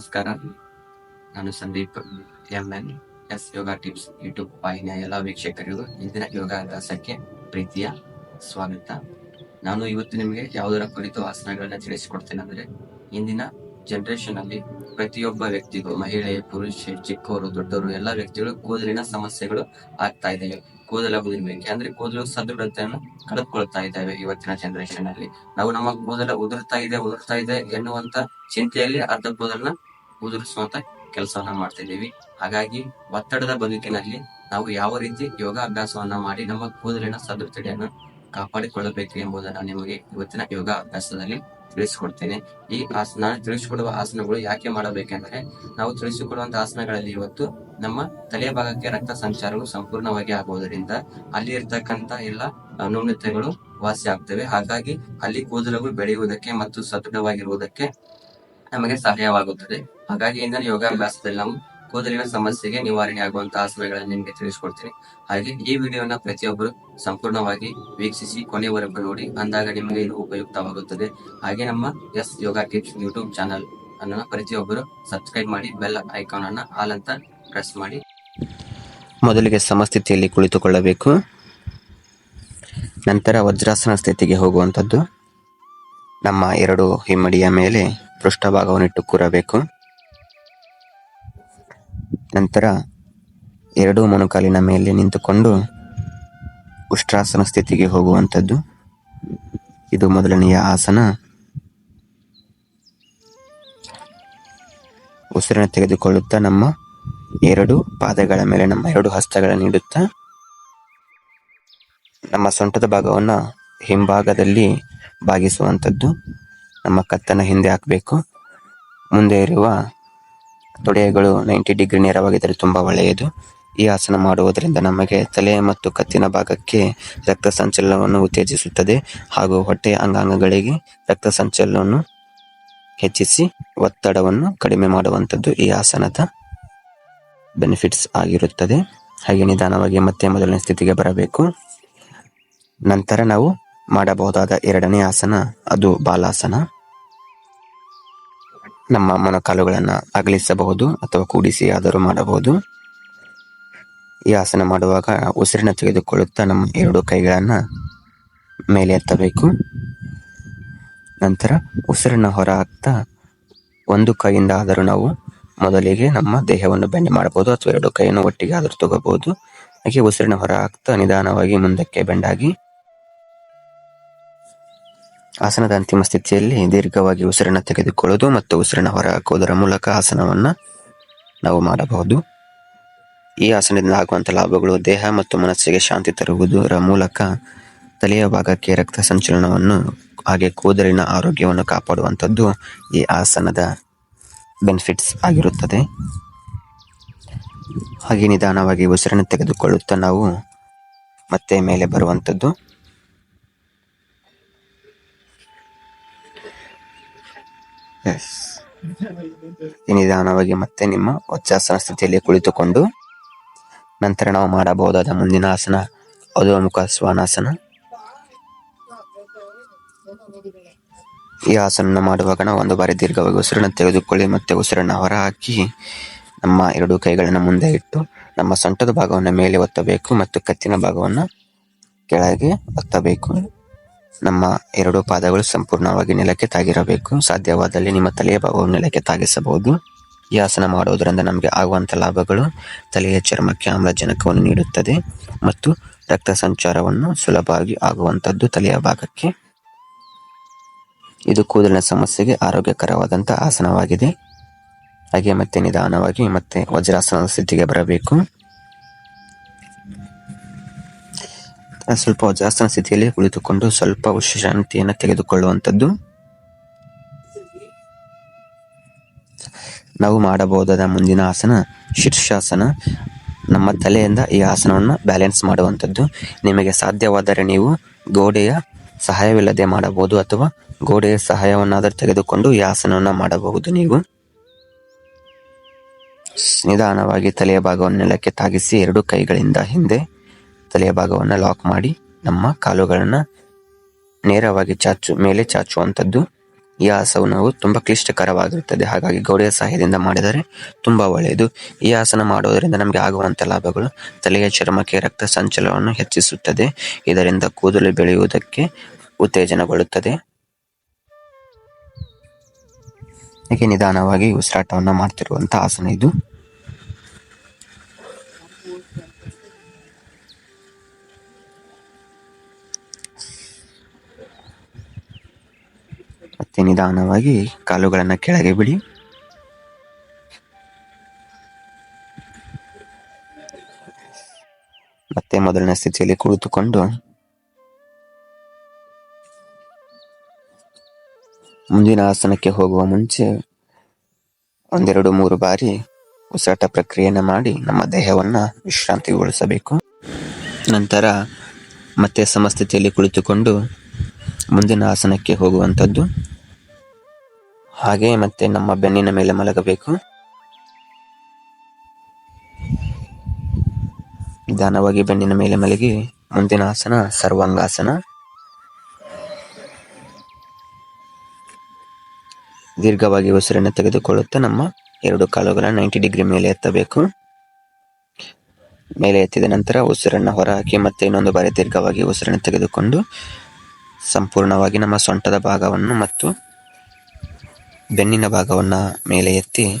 ನಮಸ್ಕಾರ. ನಾನು Sandeep M N S yoga tips YouTube ವಾಹಿನಿಯ ಎಲ್ಲ ವೀಕ್ಷಕರಿಗೂ ಇಂದಿನ ಯೋಗಾಭ್ಯಾಸಕ್ಕೆ ಪ್ರೀತಿಯ ಸ್ವಾಗತ. ನಾನು ಇವತ್ತು ನಿಮಗೆ ಯಾವುದರ ಕುರಿತು ಆಸನಗಳನ್ನ ತಿಳಿಸಿಕೊಡ್ತೇನೆ ಅಂದ್ರೆ, ಇಂದಿನ ಜನರೇಷನ್ ಅಲ್ಲಿ ಪ್ರತಿಯೊಬ್ಬ ವ್ಯಕ್ತಿಗೂ, ಮಹಿಳೆ, ಪುರುಷ ಚಿಕ್ಕವರು ದೊಡ್ಡವರು ಎಲ್ಲ ವ್ಯಕ್ತಿಗಳು ಕೂದಲಿನ ಸಮಸ್ಯೆಗಳು ಆಗ್ತಾ ಇದ್ದಾವೆ. ಕೂದಲ ಉದುರ್ಬೇಕು. ಅಂದ್ರೆ ಕೂದಲು ಸದೃಢತೆಯನ್ನು ಕಳೆದುಕೊಳ್ತಾ ಇದ್ದಾವೆ ಇವತ್ತಿನ ಜನರೇಷನ್ ಅಲ್ಲಿ. ನಾವು ನಮ್ಮ ಕೂದಲ ಉದುರ್ತಾ ಇದೆ ಉದುರ್ತಾ ಇದೆ ಎನ್ನುವಂತ ಚಿಂತೆಯಲ್ಲಿ ಅರ್ಧ ಕೂದಲನ್ನ ಉದುರಿಸುವಂತ ಕೆಲಸವನ್ನ ಮಾಡ್ತಿದ್ದೀವಿ ಹಾಗಾಗಿ ಒತ್ತಡದ ಬದುಕಿನಲ್ಲಿ ನಾವು ಯಾವ ರೀತಿ ಯೋಗಾಭ್ಯಾಸವನ್ನ ಮಾಡಿ ನಮ್ಮ ಕೂದಲಿನ ಸದೃಢತೆಯನ್ನು ಕಾಪಾಡಿಕೊಳ್ಳಬೇಕು ಎಂಬುದನ್ನು ನಿಮಗೆ ಇವತ್ತಿನ ಯೋಗ ಅಭ್ಯಾಸದಲ್ಲಿ ತಿಳಿಸಿಕೊಡ್ತೇನೆ. ಈ ಆಸನ, ತಿಳಿಸಿಕೊಡುವ ಆಸನಗಳು ಯಾಕೆ ಮಾಡಬೇಕೆಂದ್ರೆ, ನಾವು ತಿಳಿಸಿಕೊಡುವಂತ ಆಸನಗಳಲ್ಲಿ ಇವತ್ತು ನಮ್ಮ ತಲೆಯ ಭಾಗಕ್ಕೆ ರಕ್ತ ಸಂಚಾರವು ಸಂಪೂರ್ಣವಾಗಿ ಆಗುವುದರಿಂದ ಅಲ್ಲಿ ಇರ್ತಕ್ಕಂತ ಎಲ್ಲ ನ್ಯೂನತೆಗಳು ವಾಸಿ ಆಗ್ತವೆ ಹಾಗಾಗಿ ಅಲ್ಲಿ ಕೂದಲುಗಳು ಬೆಳೆಯುವುದಕ್ಕೆ ಮತ್ತು ಸದೃಢವಾಗಿರುವುದಕ್ಕೆ ನಮಗೆ ಸಹಾಯವಾಗುತ್ತದೆ. ಹಾಗಾಗಿ ಇಂದಿನ ಯೋಗಾಭ್ಯಾಸದಲ್ಲಿ ನಾವು ಕೂದಲಿನ ಸಮಸ್ಯೆಗೆ ನಿವಾರಣೆ ಆಗುವಂತಹ ಆಸನಗಳನ್ನು ನಿಮಗೆ ತಿಳಿಸ್ಕೊಡ್ತೀನಿ. ಹಾಗೆ ಈ ವಿಡಿಯೋನ ಪ್ರತಿಯೊಬ್ಬರು ಸಂಪೂರ್ಣವಾಗಿ ವೀಕ್ಷಿಸಿ, ಕೊನೆವರೆಗೂ ನೋಡಿ, ಅಂದಾಗ ನಿಮಗೆ ಇದು ಉಪಯುಕ್ತವಾಗುತ್ತದೆ. ಹಾಗೆ ನಮ್ಮ S yoga tips YouTube channel ಅನ್ನ ಪ್ರತಿಯೊಬ್ಬರು ಸಬ್ಸ್ಕ್ರೈಬ್ ಮಾಡಿ, ಬೆಲ್ ಐಕಾನ್ ಅನ್ನ ಆಲ್ ಅಂತ ಪ್ರೆಸ್ ಮಾಡಿ. ಮೊದಲಿಗೆ ಸಮಸ್ಥಿತಿಯಲ್ಲಿ ಕುಳಿತುಕೊಳ್ಳಬೇಕು. ನಂತರ ವಜ್ರಾಸನ ಸ್ಥಿತಿಗೆ ಹೋಗುವಂಥದ್ದು. ನಮ್ಮ ಎರಡು ಹಿಮ್ಮಡಿಯ ಮೇಲೆ ಪೃಷ್ಠಭಾಗವನ್ನಿಟ್ಟು ಕೂರಬೇಕು. ನಂತರ ಎರಡೂ ಮೊಣಕಾಲಿನ ಮೇಲೆ ನಿಂತುಕೊಂಡು ಉಷ್ಟ್ರಾಸನ ಸ್ಥಿತಿಗೆ ಹೋಗುವಂಥದ್ದು. ಇದು ಮೊದಲನೆಯ ಆಸನ. ಉಸಿರನ್ನು ತೆಗೆದುಕೊಳ್ಳುತ್ತಾ ನಮ್ಮ ಎರಡು ಪಾದಗಳ ಮೇಲೆ, ನಮ್ಮ ಎರಡು ಹಸ್ತಗಳನ್ನು ಇಡುತ್ತಾ ನಮ್ಮ ಸೊಂಟದ ಭಾಗವನ್ನು ಹಿಂಭಾಗದಲ್ಲಿ ಬಾಗಿಸುವಂಥದ್ದು. ನಮ್ಮ ಕತ್ತನ್ನು ಹಿಂದೆ ಹಾಕಬೇಕು. ಮುಂದೆ ಇರುವ ತೊಡೆಗಳು ನೈಂಟಿ ಡಿಗ್ರಿ ನೇರವಾಗಿದ್ದರೆ ತುಂಬ ಒಳ್ಳೆಯದು. ಈ ಆಸನ ಮಾಡುವುದರಿಂದ ನಮಗೆ ತಲೆ ಮತ್ತು ಕತ್ತಿನ ಭಾಗಕ್ಕೆ ರಕ್ತ ಸಂಚಲನವನ್ನು ಉತ್ತೇಜಿಸುತ್ತದೆ ಹಾಗೂ ಹೊಟ್ಟೆಯ ಅಂಗಾಂಗಗಳಿಗೆ ರಕ್ತ ಸಂಚಲನವನ್ನು ಹೆಚ್ಚಿಸಿ ಒತ್ತಡವನ್ನು ಕಡಿಮೆ ಮಾಡುವಂಥದ್ದು ಈ ಆಸನದ ಬೆನಿಫಿಟ್ಸ್ ಆಗಿರುತ್ತದೆ. ಹಾಗೆ ನಿಧಾನವಾಗಿ ಮತ್ತೆ ಮೊದಲನೇ ಸ್ಥಿತಿಗೆ ಬರಬೇಕು. ನಂತರ ನಾವು ಮಾಡಬಹುದಾದ ಎರಡನೇ ಆಸನ, ಅದು ಬಾಲಾಸನ. ನಮ್ಮ ಮೊಣಕಾಲುಗಳನ್ನು ಅಗಲಿಸಬಹುದು ಅಥವಾ ಕೂಡಿಸಿ ಆದರೂ ಮಾಡಬಹುದು. ಈ ಆಸನ ಮಾಡುವಾಗ ಉಸಿರನ್ನು ತೆಗೆದುಕೊಳ್ಳುತ್ತಾ ನಮ್ಮ ಎರಡು ಕೈಗಳನ್ನು ಮೇಲೆ ಎತ್ತಬೇಕು. ನಂತರ ಉಸಿರನ್ನು ಹೊರ ಹಾಕ್ತಾ ಒಂದು ಕೈಯಿಂದ ಆದರೂ ನಾವು ಮೊದಲಿಗೆ ನಮ್ಮ ದೇಹವನ್ನು ಬೆಂಡ್ ಮಾಡಬಹುದು ಅಥವಾ ಎರಡು ಕೈಯನ್ನು ಒಟ್ಟಿಗೆ ಆದರೂ ತಗೋಬಹುದು. ಹಾಗೆ ಉಸಿರಿನ ಹೊರ ಹಾಕ್ತಾ ನಿಧಾನವಾಗಿ ಮುಂದಕ್ಕೆ ಬೆಂಡಾಗಿ ಆಸನದ ಅಂತಿಮ ಸ್ಥಿತಿಯಲ್ಲಿ ದೀರ್ಘವಾಗಿ ಉಸಿರನ್ನ ತೆಗೆದುಕೊಳ್ಳುವುದು ಮತ್ತು ಉಸಿರನ್ನ ಹೊರ ಹಾಕುವುದರ ಮೂಲಕ ಆಸನವನ್ನ ನಾವು ಮಾಡಬಹುದು. ಈ ಆಸನದಿಂದ ಆಗುವಂಥ ಲಾಭಗಳು ದೇಹ ಮತ್ತು ಮನಸ್ಸಿಗೆ ಶಾಂತಿ ತರುವುದರ ಮೂಲಕ ತಲೆಯ ಭಾಗಕ್ಕೆ ರಕ್ತ ಸಂಚಲನವನ್ನು ಹಾಗೆ ಕೂದಲಿನ ಆರೋಗ್ಯವನ್ನು ಕಾಪಾಡುವಂಥದ್ದು ಈ ಆಸನದ ಬೆನಿಫಿಟ್ಸ್ ಆಗಿರುತ್ತದೆ. ಹಾಗೆ ನಿಧಾನವಾಗಿ ಉಸಿರನ್ನು ತೆಗೆದುಕೊಳ್ಳುತ್ತಾ ನಾವು ಮತ್ತೆ ಮೇಲೆ ಬರುವಂಥದ್ದು. ನಿಧಾನವಾಗಿ ಮತ್ತೆ ನಿಮ್ಮ ವಜ್ರಾಸನ ಸ್ಥಿತಿಯಲ್ಲಿ ಕುಳಿತುಕೊಂಡು ನಂತರ ನಾವು ಮಾಡಬಹುದಾದ ಮುಂದಿನ ಆಸನ ಅಧೋಮುಖ ಸ್ವಾನಾಸನ ಈ ಆಸನ ಮಾಡುವಾಗ ನಾವು ಒಂದು ಬಾರಿ ದೀರ್ಘವಾಗಿ ಉಸಿರನ್ನು ತೆಗೆದುಕೊಳ್ಳಿ ಮತ್ತೆ ಉಸಿರನ್ನು ಹೊರಹಾಕಿ ನಮ್ಮ ಎರಡು ಕೈಗಳನ್ನು ಮುಂದೆ ಇಟ್ಟು ನಮ್ಮ ಸೊಂಟದ ಭಾಗವನ್ನು ಮೇಲೆ ಒತ್ತಬೇಕು ಮತ್ತು ಕತ್ತಿನ ಭಾಗವನ್ನು ಕೆಳಗೆ ಒತ್ತಬೇಕು. ನಮ್ಮ ಎರಡು ಪಾದಗಳು ಸಂಪೂರ್ಣವಾಗಿ ನೆಲಕ್ಕೆ ತಾಗಿರಬೇಕು. ಸಾಧ್ಯವಾದಲ್ಲಿ ನಿಮ್ಮ ತಲೆಯ ಭಾಗವನ್ನು ನೆಲಕ್ಕೆ ತಾಗಿಸಬಹುದು. ಈ ಆಸನ ಮಾಡುವುದರಿಂದ ನಮಗೆ ಆಗುವಂಥ ಲಾಭಗಳು ತಲೆಯ ಚರ್ಮಕ್ಕೆ ಆಮ್ಲಜನಕವನ್ನು ನೀಡುತ್ತದೆ ಮತ್ತು ರಕ್ತ ಸಂಚಾರವನ್ನು ಸುಲಭವಾಗಿ ಆಗುವಂಥದ್ದು ತಲೆಯ ಭಾಗಕ್ಕೆ. ಇದು ಕೂದಲಿನ ಸಮಸ್ಯೆಗೆ ಆರೋಗ್ಯಕರವಾದಂಥ ಆಸನವಾಗಿದೆ. ಹಾಗೆ ಮತ್ತೆ ನಿಧಾನವಾಗಿ ಮತ್ತೆ ವಜ್ರಾಸನದ ಸ್ಥಿತಿಗೆ ಬರಬೇಕು. ಸ್ವಲ್ಪ ವಜ್ರಾಸನ ಸ್ಥಿತಿಯಲ್ಲಿ ಕುಳಿತುಕೊಂಡು ಸ್ವಲ್ಪ ವಿಶ್ರಾಂತಿಯನ್ನು ತೆಗೆದುಕೊಳ್ಳುವಂಥದ್ದು ನಾವು ಮಾಡಬಹುದಾದ ಮುಂದಿನ ಆಸನ ಶೀರ್ಷಾಸನ. ನಮ್ಮ ತಲೆಯಿಂದ ಈ ಆಸನವನ್ನು ಬ್ಯಾಲೆನ್ಸ್ ಮಾಡುವಂಥದ್ದು. ನಿಮಗೆ ಸಾಧ್ಯವಾದರೆ ನೀವು ಗೋಡೆಯ ಸಹಾಯವಿಲ್ಲದೆ ಮಾಡಬಹುದು ಅಥವಾ ಗೋಡೆಯ ಸಹಾಯವನ್ನಾದರೂ ತೆಗೆದುಕೊಂಡು ಈ ಆಸನವನ್ನು ಮಾಡಬಹುದು ನೀವು. ನಿಧಾನವಾಗಿ ತಲೆಯ ಭಾಗವನ್ನು ನೆಲಕ್ಕೆ ತಾಗಿಸಿ ಎರಡು ಕೈಗಳಿಂದ ಹಿಂದೆ. ತಲೆಯ ಭಾಗವನ್ನು ಲಾಕ್ ಮಾಡಿ ನಮ್ಮ ಕಾಲುಗಳನ್ನು ನೇರವಾಗಿ ಚಾಚು, ಮೇಲೆ ಚಾಚುವಂಥದ್ದು. ಈ ಆಸನವು ತುಂಬಾ ಕ್ಲಿಷ್ಟಕರವಾಗಿರುತ್ತದೆ. ಹಾಗಾಗಿ ಗೌಡೆಯ ಸಹಾಯದಿಂದ ಮಾಡಿದರೆ ತುಂಬಾ ಒಳ್ಳೆಯದು. ಈ ಆಸನ ಮಾಡುವುದರಿಂದ ನಮಗೆ ಆಗುವಂಥ ಲಾಭಗಳು ತಲೆಯ ಚರ್ಮಕ್ಕೆ ರಕ್ತ ಸಂಚಲನವನ್ನು ಹೆಚ್ಚಿಸುತ್ತದೆ. ಇದರಿಂದ ಕೂದಲು ಬೆಳೆಯುವುದಕ್ಕೆ ಉತ್ತೇಜನಗೊಳ್ಳುತ್ತದೆ. ಹೀಗೆ ನಿಧಾನವಾಗಿ ಉಸಿರಾಟವನ್ನು ಮಾಡ್ತಿರುವಂಥ ಆಸನ ಇದು. ಮತ್ತೆ ನಿಧಾನವಾಗಿ ಕಾಲುಗಳನ್ನು ಕೆಳಗೆ ಬಿಡಿ. ಮತ್ತೆ ಮೊದಲನೇ ಸ್ಥಿತಿಯಲ್ಲಿ ಕುಳಿತುಕೊಂಡು ಮುಂದಿನ ಆಸನಕ್ಕೆ ಹೋಗುವ ಮುಂಚೆ ಒಂದೆರಡು ಮೂರು ಬಾರಿ ಉಸಿರಾಟ ಪ್ರಕ್ರಿಯೆಯನ್ನು ಮಾಡಿ ನಮ್ಮ ದೇಹವನ್ನ ವಿಶ್ರಾಂತಿಗೊಳಿಸಬೇಕು. ನಂತರ ಮತ್ತೆ ಸಮಸ್ಥಿತಿಯಲ್ಲಿ ಕುಳಿತುಕೊಂಡು ಮುಂದಿನ ಆಸನಕ್ಕೆ ಹೋಗುವಂಥದ್ದು. ಹಾಗೆ ಮತ್ತೆ ನಮ್ಮ ಬೆನ್ನಿನ ಮೇಲೆ ಮಲಗಬೇಕು. ನಿಧಾನವಾಗಿ ಬೆನ್ನಿನ ಮೇಲೆ ಮಲಗಿ, ಮುಂದಿನ ಆಸನ ಸರ್ವಾಂಗಾಸನ. ದೀರ್ಘವಾಗಿ ಉಸಿರನ್ನು ತೆಗೆದುಕೊಳ್ಳುತ್ತಾ ನಮ್ಮ ಎರಡು ಕಾಲುಗಳ ನೈಂಟಿ ಡಿಗ್ರಿ ಮೇಲೆ ಎತ್ತಬೇಕು. ಮೇಲೆ ಎತ್ತಿದ ನಂತರ ಉಸಿರನ್ನು ಹೊರಹಾಕಿ ಮತ್ತೆ ಇನ್ನೊಂದು ಬಾರಿ ದೀರ್ಘವಾಗಿ ಉಸಿರನ್ನು ತೆಗೆದುಕೊಂಡು, ಸಂಪೂರ್ಣವಾಗಿ ನಮ್ಮ ಸೊಂಟದ ಭಾಗವನ್ನು ಮತ್ತು ಬೆನ್ನಿನ ಭಾಗವನ್ನ ಮೇಲೆ ಎತ್ತಿ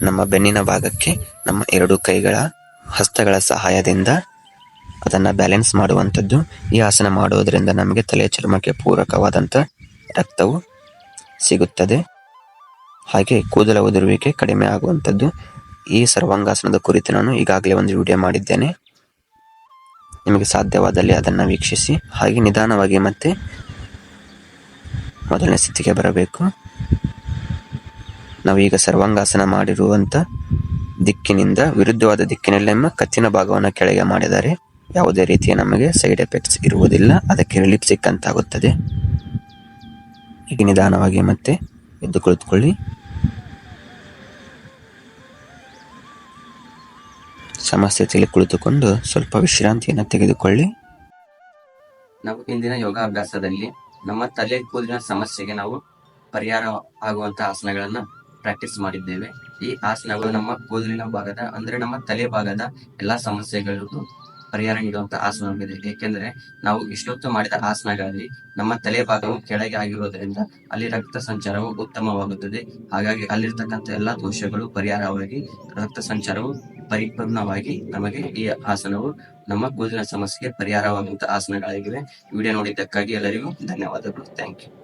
ನಮ್ಮ ಬೆನ್ನಿನ ಭಾಗಕ್ಕೆ ನಮ್ಮ ಎರಡು ಕೈಗಳ ಹಸ್ತಗಳ ಸಹಾಯದಿಂದ ಅದನ್ನ ಬ್ಯಾಲೆನ್ಸ್ ಮಾಡುವಂಥದ್ದು. ಈ ಆಸನ ಮಾಡುವುದರಿಂದ ನಮಗೆ ತಲೆಯ ಚರ್ಮಕ್ಕೆ ಪೂರಕವಾದಂಥ ರಕ್ತವು ಸಿಗುತ್ತದೆ. ಹಾಗೆ ಕೂದಲ ಉದುರುವಿಕೆ ಕಡಿಮೆ ಆಗುವಂಥದ್ದು. ಈ ಸರ್ವಾಂಗಾಸನದ ಕುರಿತು ನಾನು ಈಗಾಗಲೇ ಒಂದು ವಿಡಿಯೋ ಮಾಡಿದ್ದೇನೆ. ನಿಮಗೆ ಸಾಧ್ಯವಾದಲ್ಲಿ ಅದನ್ನು ವೀಕ್ಷಿಸಿ. ಹಾಗೆ ನಿಧಾನವಾಗಿ ಮತ್ತೆ ಮೊದಲನೇ ಸ್ಥಿತಿಗೆ ಬರಬೇಕು. ನಾವೀಗ ಸರ್ವಾಂಗಾಸನ ಮಾಡಿರುವಂಥ ದಿಕ್ಕಿನಿಂದ ವಿರುದ್ಧವಾದ ದಿಕ್ಕಿನಲ್ಲಿ ನಮ್ಮ ಕತ್ತಿನ ಭಾಗವನ್ನು ಕೆಳಗೆ ಮಾಡಿದರೆ ಯಾವುದೇ ರೀತಿಯ ನಮಗೆ ಸೈಡ್ ಎಫೆಕ್ಟ್ಸ್ ಇರುವುದಿಲ್ಲ. ಅದಕ್ಕೆ ರಿಲೀಫ್ ಸಿಕ್ಕಂತಾಗುತ್ತದೆ. ಈಗ ನಿಧಾನವಾಗಿ ಮತ್ತೆ ಎದ್ದು ಕುಳಿತುಕೊಳ್ಳಿ. ಸಮಸ್ಥಿತಿಯಲ್ಲಿ ಕುಳಿತುಕೊಂಡು ಸ್ವಲ್ಪ ವಿಶ್ರಾಂತಿಯನ್ನು ತೆಗೆದುಕೊಳ್ಳಿ. ನಾವು ಇಂದಿನ ಯೋಗಾಭ್ಯಾಸದಲ್ಲಿ ನಮ್ಮ ತಲೆ ಕೂದಲಿನ ಸಮಸ್ಯೆಗೆ ನಾವು ಪರಿಹಾರ ಆಗುವಂತಹ ಆಸನಗಳನ್ನ ಪ್ರಾಕ್ಟೀಸ್ ಮಾಡಿದ್ದೇವೆ. ಈ ಆಸನಗಳು ನಮ್ಮ ಕೂದಲಿನ ಭಾಗದ, ಅಂದ್ರೆ ನಮ್ಮ ತಲೆ ಭಾಗದ ಎಲ್ಲಾ ಸಮಸ್ಯೆಗಳಿಗೂ ಪರಿಹಾರ ನೀಡುವಂತ ಆಸನವಾಗಿದೆ. ಏಕೆಂದ್ರೆ ನಾವು ಇಷ್ಟೊತ್ತು ಮಾಡಿದ ಆಸನಗಳಲ್ಲಿ ನಮ್ಮ ತಲೆ ಭಾಗವು ಕೆಳಗೆ ಆಗಿರುವುದರಿಂದ ಅಲ್ಲಿ ರಕ್ತ ಸಂಚಾರವು ಉತ್ತಮವಾಗುತ್ತದೆ. ಹಾಗಾಗಿ ಅಲ್ಲಿರ್ತಕ್ಕಂಥ ಎಲ್ಲಾ ದೋಷಗಳು ಪರಿಹಾರವಾಗಿ, ರಕ್ತ ಸಂಚಾರವು ಪರಿಪೂರ್ಣವಾಗಿ ನಮಗೆ ಈ ಆಸನವು ನಮ್ಮ ಕೂದಲಿನ ಸಮಸ್ಯೆಗೆ ಪರಿಹಾರವಾಗುವಂತಹ ಆಸನಗಳಾಗಿವೆ. ವಿಡಿಯೋ ನೋಡಿದ್ದಕ್ಕಾಗಿ ಎಲ್ಲರಿಗೂ ಧನ್ಯವಾದಗಳು. Thank you